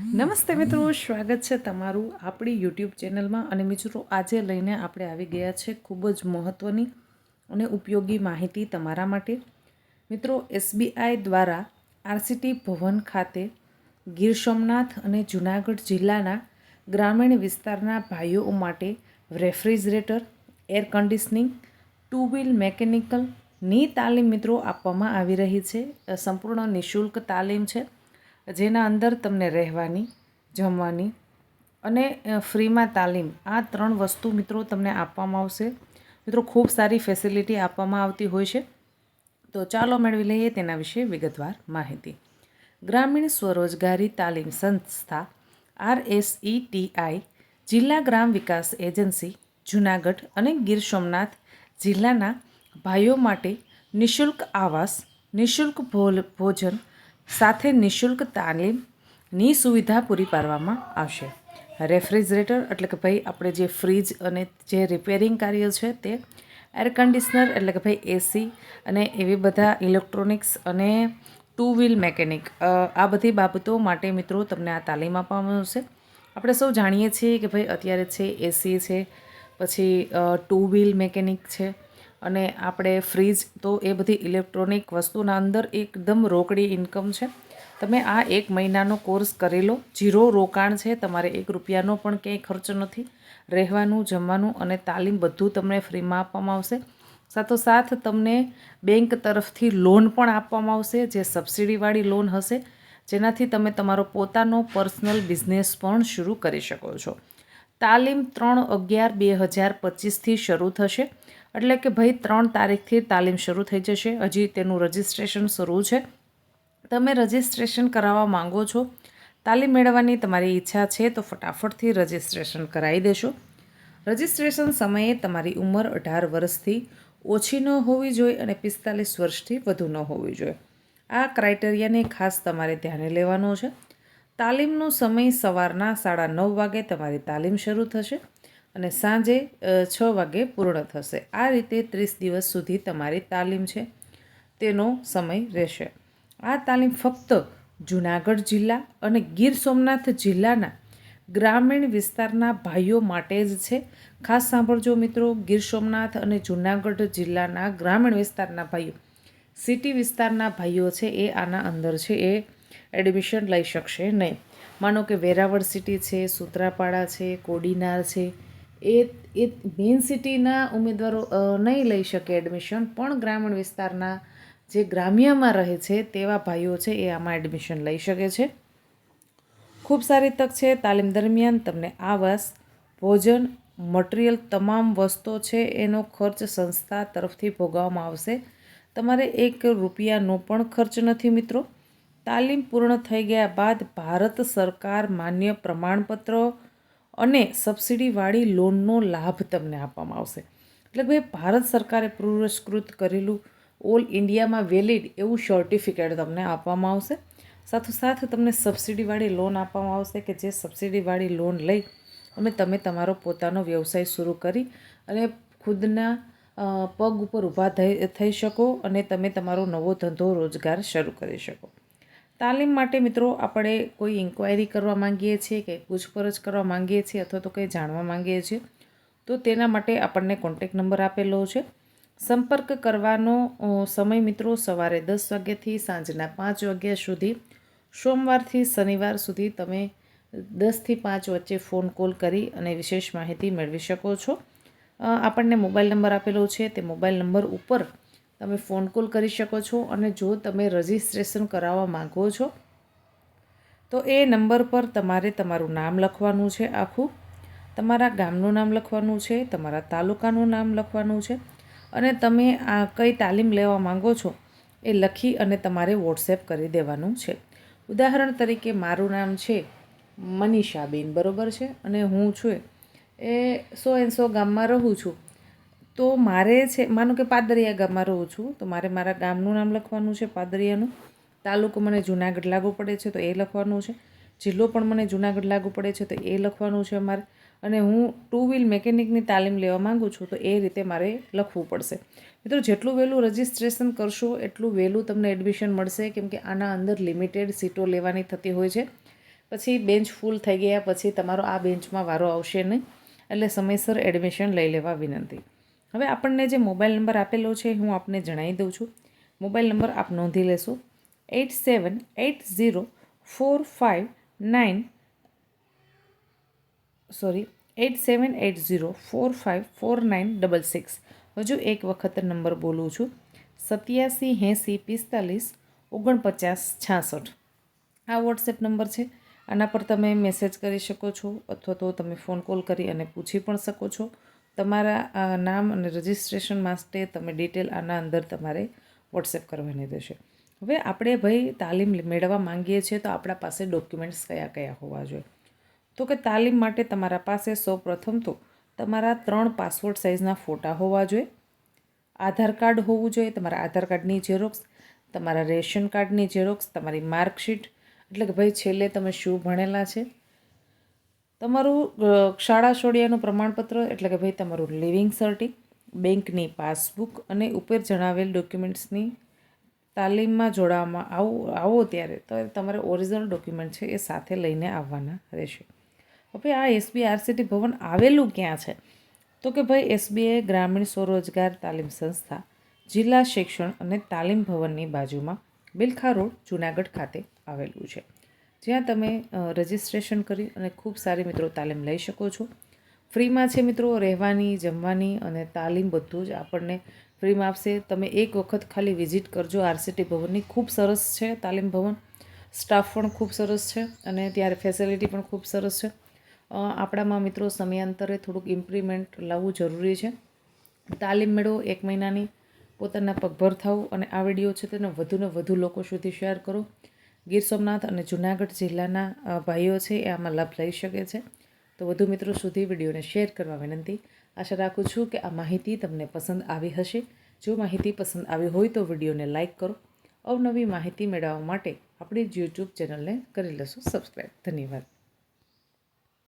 નમસ્તે મિત્રો, સ્વાગત છે તમારું આપણી યુટ્યુબ ચેનલમાં અને મિત્રો, આજે લઈને આપણે આવી ગયા છે ખૂબ જ મહત્ત્વની અને ઉપયોગી માહિતી તમારા માટે. મિત્રો એસબીઆઈ દ્વારા આરસીટી ભવન ખાતે ગીર સોમનાથ અને જૂનાગઢ જિલ્લાના ગ્રામીણ વિસ્તારના ભાઈઓ માટે refrigerator, air conditioning two wheel મેકેનિકલની તાલીમ મિત્રો આપવામાં આવી રહી છે. સંપૂર્ણ નિઃશુલ્ક તાલીમ છે. જેના અંદર તમને રહેવાની, જમવાની અને ફ્રીમાં તાલીમ. આ ત્રણ વસ્તુ મિત્રો તમને આપવામાં આવશે. મિત્રો, ખૂબ સારી ફેસિલિટી આપવામાં આવતી હોય છે. તો ચાલો મેળવી લઈએ તેના વિશે વિગતવાર માહિતી. ગ્રામીણ સ્વરોજગારી તાલીમ સંસ્થા R S E T I જિલ્લા ગ્રામ વિકાસ એજન્સી, જુનાગઢ અને ગીર સોમનાથ જિલ્લાના ભાઈઓ માટે નિઃશુલ્ક આવાસ, નિઃશુલ્ક ભોજન સાથે નિઃશુલ્ક તાલીમની સુવિધા પૂરી પાડવામાં આવશે. રેફ્રિજરેટર એટલે કે ભાઈ આપણે જે ફ્રીજ અને જે રિપેરિંગ કાર્ય છે તે એર કન્ડિશનર એટલે કે ભાઈ એસી અને એવી બધા ઇલેક્ટ્રોનિક્સ અને ટુ વ્હીલ મેકેનિક આ બધી બાબતો માટે મિત્રો તમને આ તાલીમ આપવામાં આવશે. આપણે સૌ જાણીએ છીએ કે ભાઈ અત્યારે છે એસી છે, પછી ટુ વ્હીલ મેકેનિક છે અને આપણે ફ્રીજ તો એ બધી ઇલેક્ટ્રોનિક વસ્તુના અંદર એકદમ રોકડી ઇન્કમ છે. તમે આ એક મહિનાનો કોર્સ કરેલો, જીરો રોકાણ છે, તમારે એક રૂપિયાનો પણ ક્યાંય ખર્ચ નથી. રહેવાનું, જમવાનું અને તાલીમ બધું તમને ફ્રીમાં આપવામાં આવશે. સાથોસાથ તમને બેંક તરફથી લોન પણ આપવામાં આવશે, જે સબસિડીવાળી લોન હશે, જેનાથી તમે તમારો પોતાનો પર્સનલ બિઝનેસ પણ શરૂ કરી શકો છો. તાલીમ ત્રણ અગિયાર બે હજાર પચીસથી શરૂ થશે. એટલે કે ભાઈ ત્રણ તારીખથી તાલીમ શરૂ થઈ જશે. હજી તેનું રજિસ્ટ્રેશન શરૂ છે. તમે રજિસ્ટ્રેશન કરાવવા માંગો છો, તાલીમ મેળવવાની તમારી ઈચ્છા છે, તો ફટાફટથી રજિસ્ટ્રેશન કરાવી દેશો. રજિસ્ટ્રેશન સમયે તમારી ઉંમર અઢાર વર્ષથી ઓછી ન હોવી જોઈએ અને પિસ્તાલીસ વર્ષથી વધુ ન હોવી જોઈએ. આ ક્રાઇટેરિયાને ખાસ તમારે ધ્યાને લેવાનો છે. તાલીમનો સમય સવારના સાડા નવ વાગે તમારી તાલીમ શરૂ થશે. અને સાંજે છ વાગે પૂર્ણ થશે. આ રીતે ત્રીસ દિવસ સુધી તમારી તાલીમ છે. તેનો સમય રહેશે. આ તાલીમ ફક્ત જુનાગઢ જિલ્લા અને ગીર સોમનાથ જિલ્લાના ગ્રામીણ વિસ્તારના ભાઈઓ માટે જ છે. ખાસ સાંભળજો મિત્રો, ગીર સોમનાથ અને જુનાગઢ જિલ્લાના ગ્રામીણ વિસ્તારના ભાઈઓ. સિટી વિસ્તારના ભાઈઓ છે એ આના અંદર છે, એ એડમિશન લઈ શકશે નહીં. માનો કે વેરાવળ સિટી છે, સુત્રાપાડા છે, કોડીનાર છે એ એ મેઇન સિટીના ઉમેદવારો નહીં લઈ શકે એડમિશન પણ ગ્રામીણ વિસ્તારના જે ગ્રામ્યમાં રહે છે તેવા ભાઈઓ છે એ આમાં એડમિશન લઈ શકે છે. ખૂબ સારી તક છે તાલીમ દરમિયાન, તમને આવાસ, ભોજન, મટીરિયલ તમામ વસ્તુઓ છે એનો ખર્ચ સંસ્થા તરફથી ભોગવવામાં આવશે. તમારે એક રૂપિયાનો પણ ખર્ચ નથી મિત્રો. તાલીમ પૂર્ણ થઈ ગયા બાદ ભારત સરકાર માન્ય પ્રમાણપત્ર અને સબસિડીવાળી લોનનો લાભ તમને આપવામાં આવશે. એટલે ભાઈ, ભારત સરકારે પુરસ્કૃત કરેલું ઓલ ઇન્ડિયામાં વેલિડ એવું સર્ટિફિકેટ તમને આપવામાં આવશે. સાથોસાથ તમને સબસિડીવાળી લોન આપવામાં આવશે કે જે સબસિડીવાળી લોન લઈ અને તમે તમારો પોતાનો વ્યવસાય શરૂ કરી અને ખુદના પગ ઉપર ઊભા થઈ શકો અને તમે તમારો નવો ધંધો રોજગાર શરૂ કરી શકો. તાલીમ માટે મિત્રો આપણે કોઈ ઇન્ક્વાયરી કરવા માંગીએ છીએ કે પૂછપરછ કરવા માંગીએ છીએ અથવા તો કંઈ જાણવા માંગીએ છીએ, તો તેના માટે આપણને કોન્ટેક નંબર આપેલો છે. સંપર્ક કરવાનો સમય મિત્રો સવારે દસ વાગ્યાથી સાંજના પાંચ વાગ્યા સુધી. સોમવારથી શનિવાર સુધી તમે દસથી પાંચ વચ્ચે ફોન કોલ કરી અને વિશેષ માહિતી મેળવી શકો છો. આપણને મોબાઈલ નંબર આપેલો છે. તે મોબાઈલ નંબર ઉપર તમે ફોન કોલ કરી શકો છો અને જો તમે રજિસ્ટ્રેશન કરાવવા માગો છો, તો એ નંબર પર તમારે તમારું નામ લખવાનું છે આખું. તમારા ગામનું નામ લખવાનું છે, તમારા તાલુકાનું નામ લખવાનું છે અને તમે આ કઈ તાલીમ લેવા માંગો છો એ લખી અને તમારે વોટ્સએપ કરી દેવાનું છે. ઉદાહરણ તરીકે મારું નામ છે મનીષાબેન, બરાબર છે? અને હું છું એ સો એન્ડ સો ગામમાં રહું છું. તો મારે છે, માનો કે પાદરિયા ગામમાં રહું છું, તો મારે મારા ગામનું નામ લખવાનું છે, પાદરિયાનું. તાલુકો મને જુનાગઢ લાગુ પડે છે, તો એ લખવાનું છે. જિલ્લો પણ મને જુનાગઢ લાગુ પડે છે, તો એ લખવાનું છે મારે અને હું ટુ વ્હીલ મેકેનિકની તાલીમ લેવા માગું છું, તો એ રીતે મારે લખવું પડશે. મિત્રો, જેટલું વહેલું રજિસ્ટ્રેશન કરશો, એટલું વહેલું તમને એડમિશન મળશે, કેમ કે આના અંદર લિમિટેડ સીટો લેવાની થતી હોય છે. પછી બેન્ચ ફૂલ થઈ ગયા, પછી તમારો આ બેન્ચમાં વારો આવશે નહીં. એટલે સમયસર એડમિશન લઈ લેવા વિનંતી. હવે આપણને જે મોબાઈલ નંબર આપેલો છે, હું આપને જણાવી દઉં છું. મોબાઈલ નંબર આપ નોંધી લેશો. Eight seven eight zero four five nine sorry, eight seven eight zero four five four nine double six. હજુ એક વખત નંબર બોલું છું. સત્યાસી એંસી પિસ્તાલીસ ઓગણપચાસ છાસઠ. આ વોટ્સએપ નંબર છે. આના પર તમે મેસેજ કરી શકો છો અથવા તો તમે ફોન કોલ કરી અને પૂછી પણ શકો છો. તમારા નામ અને રજિસ્ટ્રેશન માટે તમે ડિટેલ આના અંદર તમારે વોટ્સએપ કરવાની રહેશે. હવે આપણે ભાઈ તાલીમ મેળવવા માંગીએ છીએ તો આપણા પાસે ડોક્યુમેન્ટ્સ કયા કયા હોવા જોઈએ. તો કે તાલીમ માટે તમારા પાસે સૌ પ્રથમ તો તમારા ત્રણ પાસપોર્ટ સાઇઝના ફોટા હોવા જોઈએ. આધાર કાર્ડ હોવું જોઈએ, તમારા આધાર કાર્ડની ઝેરોક્સ તમારા રેશન કાર્ડની ઝેરોક્સ તમારી માર્કશીટ એટલે કે ભાઈ છેલ્લે તમે શું ભણેલા છે? તમારું શાળા છોડ્યાનું પ્રમાણપત્ર એટલે કે ભાઈ તમારું લિવિંગ સર્ટી, બેંકની પાસબુક અને ઉપર જણાવેલ ડોક્યુમેન્ટ્સની તાલીમમાં જોડાવામાં આવો આવો ત્યારે તો તમારે ઓરિજિનલ ડોક્યુમેન્ટ છે એ સાથે લઈને આવવાના રહેશે. હવે આ એસબી આરસીટી ભવન આવેલું ક્યાં છે? તો કે ભાઈ એસબીઆઈ ગ્રામીણ સ્વરોજગાર તાલીમ સંસ્થા, જિલ્લા શિક્ષણ અને તાલીમ ભવનની બાજુમાં બિલખા રોડ જુનાગઢ ખાતે આવેલું છે. જ્યાં તમે રજિસ્ટ્રેશન કરી અને ખૂબ સારી મિત્રો તાલીમ લઈ શકો છો. ફ્રીમાં છે મિત્રો રહેવાની, જમવાની અને તાલીમ બધું જ આપણને ફ્રીમાં આપશે. તમે એક વખત ખાલી વિઝિટ કરજો આરસીટી ભવનની. ખૂબ સરસ છે તાલીમ ભવન. સ્ટાફ પણ ખૂબ સરસ છે અને ત્યારે ફેસિલિટી પણ ખૂબ સરસ છે. આપણામાં મિત્રો સમયાંતરે થોડુંક ઇમ્પ્રુવમેન્ટ લાવવું જરૂરી છે. તાલીમ મેળવો એક મહિનાની. પોતાના પગભર થવું અને આ વીડિયો છે તેને વધુને વધુ લોકો સુધી શેર કરો. ગીર સોમનાથ અને જુનાગઢ જિલ્લાના ભાઈઓ છે એ આમાં લાભ લઈ શકે છે. તો વધુ મિત્રો સુધી વિડીયોને શેર કરવા વિનંતી. આશા રાખું છું કે આ માહિતી તમને પસંદ આવી હશે. જો માહિતી પસંદ આવી હોય તો વિડીયોને લાઇક કરો. અવનવી માહિતી મેળવવા માટે આપણી યુટ્યુબ ચેનલને કરી લેશો સબસ્ક્રાઈબ ધન્યવાદ.